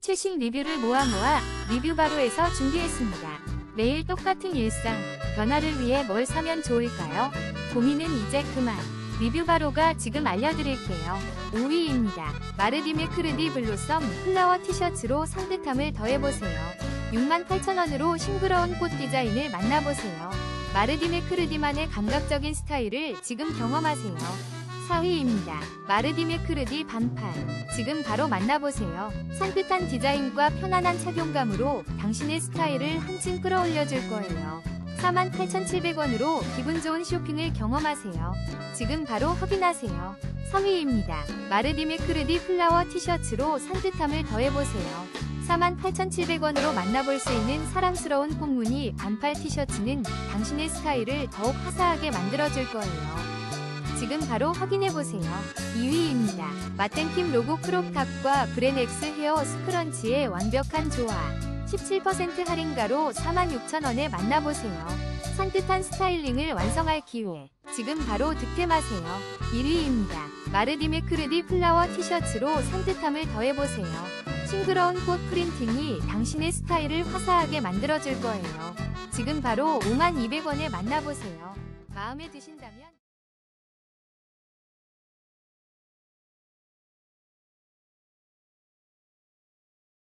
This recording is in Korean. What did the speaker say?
최신 리뷰를 모아 모아 리뷰 바로에서 준비했습니다. 매일 똑같은 일상, 변화를 위해 뭘 사면 좋을까요? 고민은 이제 그만. 리뷰 바로가 지금 알려드릴게요. 5위입니다. 마르디메 크르디 블로썸 플라워 티셔츠로 상듯함을 더해보세요. 68,000원으로 싱그러운 꽃 디자인을 만나보세요. 마르디메 크르디만의 감각적인 스타일을 지금 경험하세요. 4위입니다. 마르디메 크르디 반팔. 지금 바로 만나보세요. 산뜻한 디자인과 편안한 착용감으로 당신의 스타일을 한층 끌어올려줄 거예요. 48,700원으로 기분 좋은 쇼핑을 경험하세요. 지금 바로 확인하세요. 3위입니다. 마르디메 크르디 플라워 티셔츠로 산뜻함을 더해보세요. 48,700원으로 만나볼 수 있는 사랑스러운 뽕무늬 반팔 티셔츠는 당신의 스타일을 더욱 화사하게 만들어줄 거예요. 지금 바로 확인해보세요. 2위입니다. 마땡킴 로고 크롭탑과 브레넥스 헤어 스크런치의 완벽한 조화. 17% 할인가로 46,000원에 만나보세요. 산뜻한 스타일링을 완성할 기회. 지금 바로 득템하세요. 1위입니다. 마르디메 크르디 플라워 티셔츠로 산뜻함을 더해보세요. 싱그러운 꽃 프린팅이 당신의 스타일을 화사하게 만들어줄 거예요. 지금 바로 52,200원에 만나보세요. 마음에 드신다면